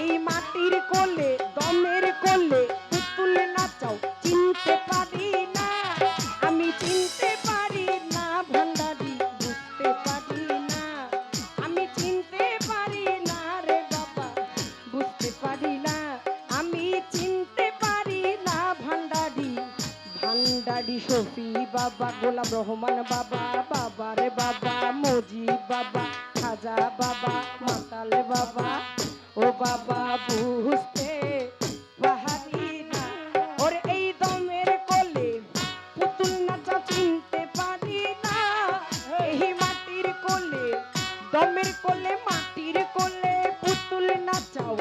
এই মাটির কোলে, দমের কোলে পুতুল নাচাও। চিনতে পারি না, আমি চিনতে পারি না, ভান্ডারি বুঝতে পারি না। আমি চিনতে পারি না রে বাবা, বুঝতে পারি না। আমি চিনতে পারি না, ভান্ডারি। ভান্ডারি শফি বাবা, গোলাম রহমান বাবা বাবা রে বাবা মজি বাবা, খাজা বাবা, মাতাল বাবা। বাবা বুঝতে পাহাড়ি না। ওর এই দমের কোলে পুতুল নাচা চিনতে পারি না। এই মাটির কোলে, দমের কোলে, মাটির কোলে পুতুল নাচাও।